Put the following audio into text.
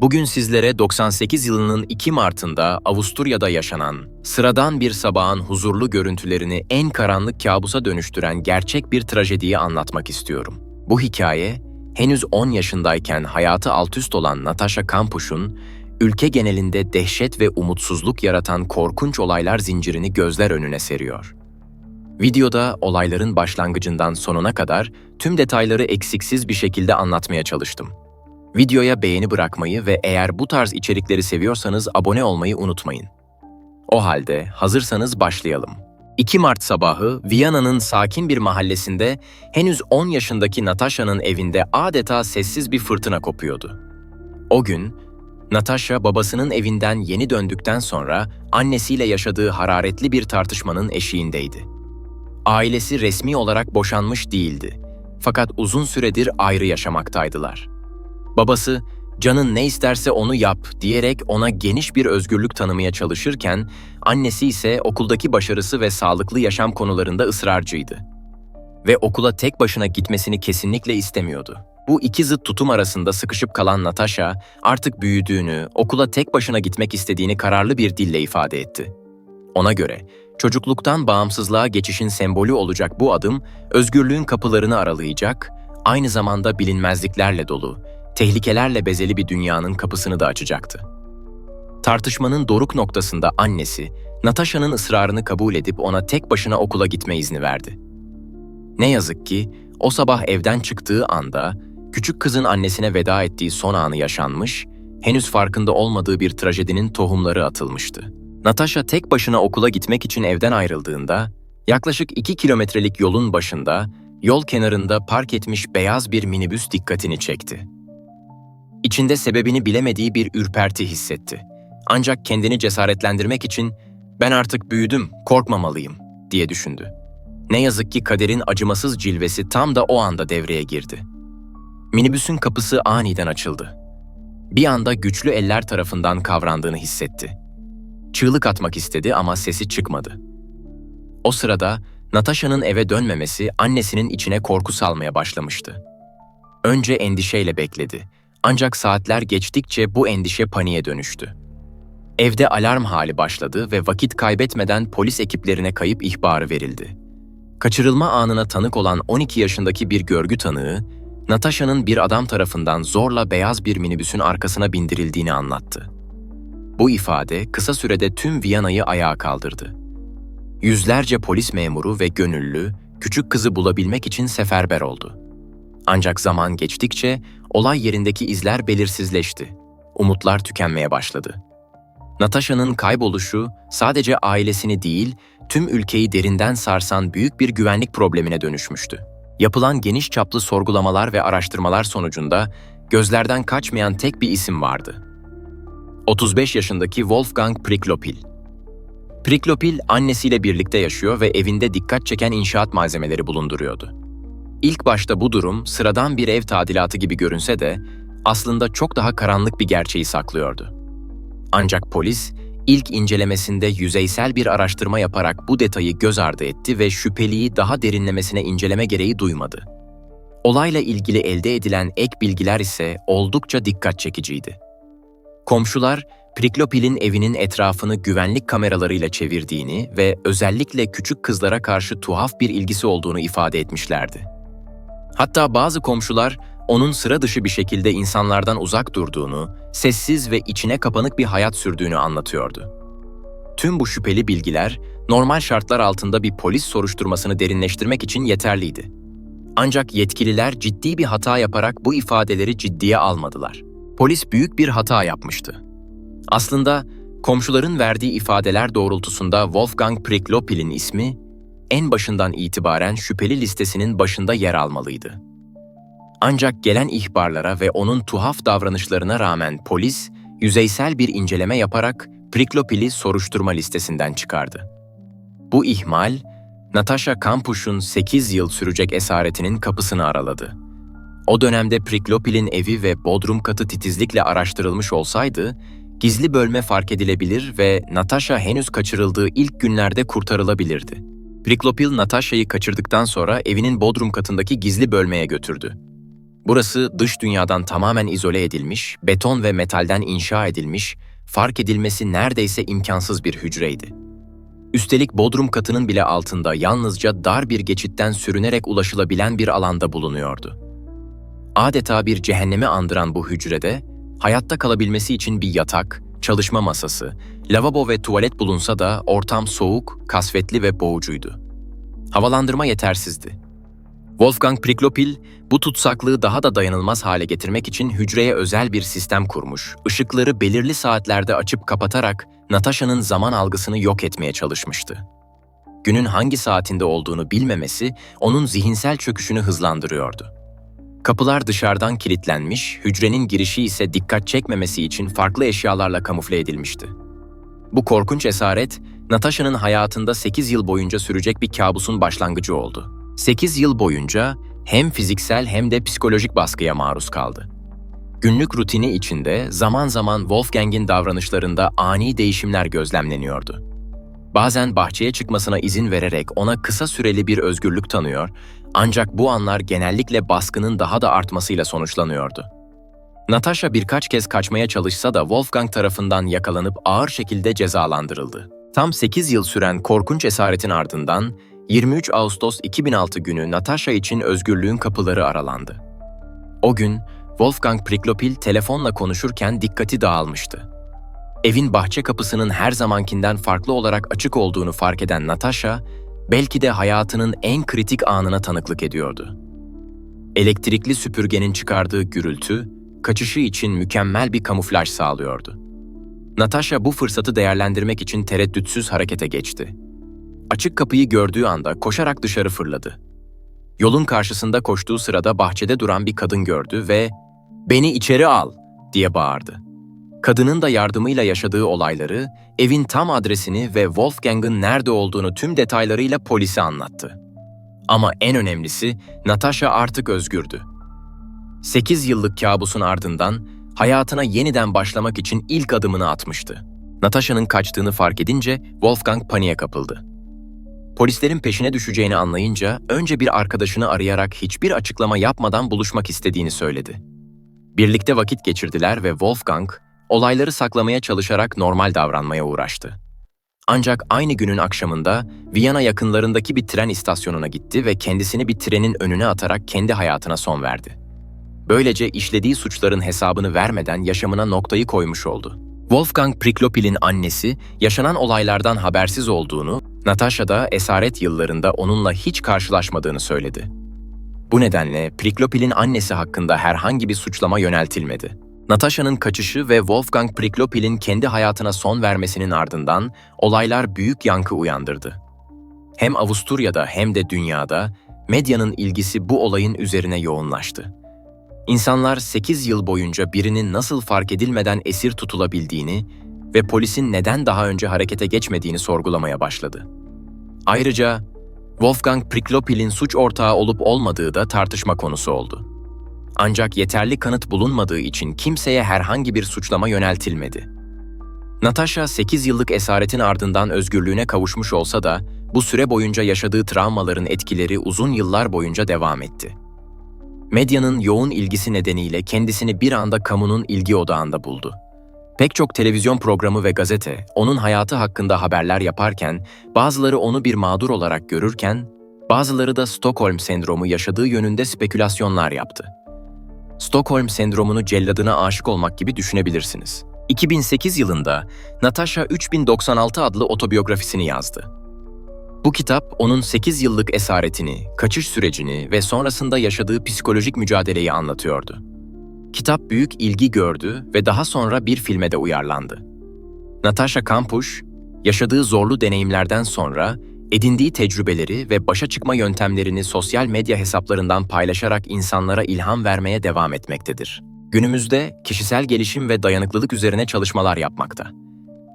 Bugün sizlere 98 yılının 2 Mart'ında Avusturya'da yaşanan, sıradan bir sabahın huzurlu görüntülerini en karanlık kabusa dönüştüren gerçek bir trajediyi anlatmak istiyorum. Bu hikaye, henüz 10 yaşındayken hayatı altüst olan Natasha Kampuş'un, ülke genelinde dehşet ve umutsuzluk yaratan korkunç olaylar zincirini gözler önüne seriyor. Videoda olayların başlangıcından sonuna kadar tüm detayları eksiksiz bir şekilde anlatmaya çalıştım. Videoya beğeni bırakmayı ve eğer bu tarz içerikleri seviyorsanız abone olmayı unutmayın. O halde hazırsanız başlayalım. 2 Mart sabahı Viyana'nın sakin bir mahallesinde henüz 10 yaşındaki Natasha'nın evinde adeta sessiz bir fırtına kopuyordu. O gün Natasha babasının evinden yeni döndükten sonra annesiyle yaşadığı hararetli bir tartışmanın eşiğindeydi. Ailesi resmi olarak boşanmış değildi. Fakat uzun süredir ayrı yaşamaktaydılar. Babası, canın ne isterse onu yap diyerek ona geniş bir özgürlük tanımaya çalışırken, annesi ise okuldaki başarısı ve sağlıklı yaşam konularında ısrarcıydı. Ve okula tek başına gitmesini kesinlikle istemiyordu. Bu iki zıt tutum arasında sıkışıp kalan Natasha, artık büyüdüğünü, okula tek başına gitmek istediğini kararlı bir dille ifade etti. Ona göre, çocukluktan bağımsızlığa geçişin sembolü olacak bu adım, özgürlüğün kapılarını aralayacak, aynı zamanda bilinmezliklerle dolu, tehlikelerle bezeli bir dünyanın kapısını da açacaktı. Tartışmanın doruk noktasında annesi, Natasha'nın ısrarını kabul edip ona tek başına okula gitme izni verdi. Ne yazık ki o sabah evden çıktığı anda küçük kızın annesine veda ettiği son anı yaşanmış, henüz farkında olmadığı bir trajedinin tohumları atılmıştı. Natasha tek başına okula gitmek için evden ayrıldığında, yaklaşık 2 kilometrelik yolun başında, yol kenarında park etmiş beyaz bir minibüs dikkatini çekti. İçinde sebebini bilemediği bir ürperti hissetti. Ancak kendini cesaretlendirmek için "Ben artık büyüdüm, korkmamalıyım." diye düşündü. Ne yazık ki kaderin acımasız cilvesi tam da o anda devreye girdi. Minibüsün kapısı aniden açıldı. Bir anda güçlü eller tarafından kavrandığını hissetti. Çığlık atmak istedi ama sesi çıkmadı. O sırada Natasha'nın eve dönmemesi annesinin içine korku salmaya başlamıştı. Önce endişeyle bekledi. Ancak saatler geçtikçe bu endişe paniğe dönüştü. Evde alarm hali başladı ve vakit kaybetmeden polis ekiplerine kayıp ihbarı verildi. Kaçırılma anına tanık olan 12 yaşındaki bir görgü tanığı, Natasha'nın bir adam tarafından zorla beyaz bir minibüsün arkasına bindirildiğini anlattı. Bu ifade kısa sürede tüm Viyana'yı ayağa kaldırdı. Yüzlerce polis memuru ve gönüllü küçük kızı bulabilmek için seferber oldu. Ancak zaman geçtikçe olay yerindeki izler belirsizleşti. Umutlar tükenmeye başladı. Natasha'nın kayboluşu sadece ailesini değil, tüm ülkeyi derinden sarsan büyük bir güvenlik problemine dönüşmüştü. Yapılan geniş çaplı sorgulamalar ve araştırmalar sonucunda gözlerden kaçmayan tek bir isim vardı. 35 yaşındaki Wolfgang Priklopil. Priklopil annesiyle birlikte yaşıyor ve evinde dikkat çeken inşaat malzemeleri bulunduruyordu. İlk başta bu durum sıradan bir ev tadilatı gibi görünse de aslında çok daha karanlık bir gerçeği saklıyordu. Ancak polis ilk incelemesinde yüzeysel bir araştırma yaparak bu detayı göz ardı etti ve şüpheliyi daha derinlemesine inceleme gereği duymadı. Olayla ilgili elde edilen ek bilgiler ise oldukça dikkat çekiciydi. Komşular, Priklopil'in evinin etrafını güvenlik kameralarıyla çevirdiğini ve özellikle küçük kızlara karşı tuhaf bir ilgisi olduğunu ifade etmişlerdi. Hatta bazı komşular onun sıra dışı bir şekilde insanlardan uzak durduğunu, sessiz ve içine kapanık bir hayat sürdüğünü anlatıyordu. Tüm bu şüpheli bilgiler normal şartlar altında bir polis soruşturmasını derinleştirmek için yeterliydi. Ancak yetkililer ciddi bir hata yaparak bu ifadeleri ciddiye almadılar. Polis büyük bir hata yapmıştı. Aslında komşuların verdiği ifadeler doğrultusunda Wolfgang Priklopil'in ismi en başından itibaren şüpheli listesinin başında yer almalıydı. Ancak gelen ihbarlara ve onun tuhaf davranışlarına rağmen polis, yüzeysel bir inceleme yaparak Priklopil'i soruşturma listesinden çıkardı. Bu ihmal, Natasha Kampuş'un 8 yıl sürecek esaretinin kapısını araladı. O dönemde Priklopil'in evi ve bodrum katı titizlikle araştırılmış olsaydı, gizli bölme fark edilebilir ve Natasha henüz kaçırıldığı ilk günlerde kurtarılabilirdi. Priklopil Natasha'yı kaçırdıktan sonra evinin bodrum katındaki gizli bölmeye götürdü. Burası dış dünyadan tamamen izole edilmiş, beton ve metalden inşa edilmiş, fark edilmesi neredeyse imkansız bir hücreydi. Üstelik bodrum katının bile altında yalnızca dar bir geçitten sürünerek ulaşılabilen bir alanda bulunuyordu. Adeta bir cehennemi andıran bu hücrede, hayatta kalabilmesi için bir yatak, çalışma masası, lavabo ve tuvalet bulunsa da ortam soğuk, kasvetli ve boğucuydu. Havalandırma yetersizdi. Wolfgang Priklopil, bu tutsaklığı daha da dayanılmaz hale getirmek için hücreye özel bir sistem kurmuş, ışıkları belirli saatlerde açıp kapatarak Natasha'nın zaman algısını yok etmeye çalışmıştı. Günün hangi saatinde olduğunu bilmemesi onun zihinsel çöküşünü hızlandırıyordu. Kapılar dışarıdan kilitlenmiş, hücrenin girişi ise dikkat çekmemesi için farklı eşyalarla kamufle edilmişti. Bu korkunç esaret, Natasha'nın hayatında 8 yıl boyunca sürecek bir kabusun başlangıcı oldu. 8 yıl boyunca hem fiziksel hem de psikolojik baskıya maruz kaldı. Günlük rutini içinde zaman zaman Wolfgang'in davranışlarında ani değişimler gözlemleniyordu. Bazen bahçeye çıkmasına izin vererek ona kısa süreli bir özgürlük tanıyor, ancak bu anlar genellikle baskının daha da artmasıyla sonuçlanıyordu. Natasha birkaç kez kaçmaya çalışsa da Wolfgang tarafından yakalanıp ağır şekilde cezalandırıldı. Tam 8 yıl süren korkunç esaretin ardından 23 Ağustos 2006 günü Natasha için özgürlüğün kapıları aralandı. O gün Wolfgang Priklopil telefonla konuşurken dikkati dağılmıştı. Evin bahçe kapısının her zamankinden farklı olarak açık olduğunu fark eden Natasha, belki de hayatının en kritik anına tanıklık ediyordu. Elektrikli süpürgenin çıkardığı gürültü, kaçışı için mükemmel bir kamuflaj sağlıyordu. Natasha bu fırsatı değerlendirmek için tereddütsüz harekete geçti. Açık kapıyı gördüğü anda koşarak dışarı fırladı. Yolun karşısında koştuğu sırada bahçede duran bir kadın gördü ve "Beni içeri al!" diye bağırdı. Kadının da yardımıyla yaşadığı olayları, evin tam adresini ve Wolfgang'ın nerede olduğunu tüm detaylarıyla polise anlattı. Ama en önemlisi Natasha artık özgürdü. 8 yıllık kabusun ardından hayatına yeniden başlamak için ilk adımını atmıştı. Natasha'nın kaçtığını fark edince Wolfgang paniğe kapıldı. Polislerin peşine düşeceğini anlayınca önce bir arkadaşını arayarak hiçbir açıklama yapmadan buluşmak istediğini söyledi. Birlikte vakit geçirdiler ve Wolfgang olayları saklamaya çalışarak normal davranmaya uğraştı. Ancak aynı günün akşamında Viyana yakınlarındaki bir tren istasyonuna gitti ve kendisini bir trenin önüne atarak kendi hayatına son verdi. Böylece işlediği suçların hesabını vermeden yaşamına noktayı koymuş oldu. Wolfgang Priklopil'in annesi yaşanan olaylardan habersiz olduğunu, Natasha da esaret yıllarında onunla hiç karşılaşmadığını söyledi. Bu nedenle Priklopil'in annesi hakkında herhangi bir suçlama yöneltilmedi. Natasha'nın kaçışı ve Wolfgang Priklopil'in kendi hayatına son vermesinin ardından olaylar büyük yankı uyandırdı. Hem Avusturya'da hem de dünyada medyanın ilgisi bu olayın üzerine yoğunlaştı. İnsanlar 8 yıl boyunca birinin nasıl fark edilmeden esir tutulabildiğini ve polisin neden daha önce harekete geçmediğini sorgulamaya başladı. Ayrıca Wolfgang Priklopil'in suç ortağı olup olmadığı da tartışma konusu oldu. Ancak yeterli kanıt bulunmadığı için kimseye herhangi bir suçlama yöneltilmedi. Natasha 8 yıllık esaretin ardından özgürlüğüne kavuşmuş olsa da bu süre boyunca yaşadığı travmaların etkileri uzun yıllar boyunca devam etti. Medyanın yoğun ilgisi nedeniyle kendisini bir anda kamunun ilgi odağında buldu. Pek çok televizyon programı ve gazete onun hayatı hakkında haberler yaparken bazıları onu bir mağdur olarak görürken bazıları da Stockholm sendromu yaşadığı yönünde spekülasyonlar yaptı. Stockholm sendromunu celladına aşık olmak gibi düşünebilirsiniz. 2008 yılında Natasha 3096 adlı otobiyografisini yazdı. Bu kitap onun 8 yıllık esaretini, kaçış sürecini ve sonrasında yaşadığı psikolojik mücadeleyi anlatıyordu. Kitap büyük ilgi gördü ve daha sonra bir filme de uyarlandı. Natasha Kampusch, yaşadığı zorlu deneyimlerden sonra edindiği tecrübeleri ve başa çıkma yöntemlerini sosyal medya hesaplarından paylaşarak insanlara ilham vermeye devam etmektedir. Günümüzde kişisel gelişim ve dayanıklılık üzerine çalışmalar yapmakta.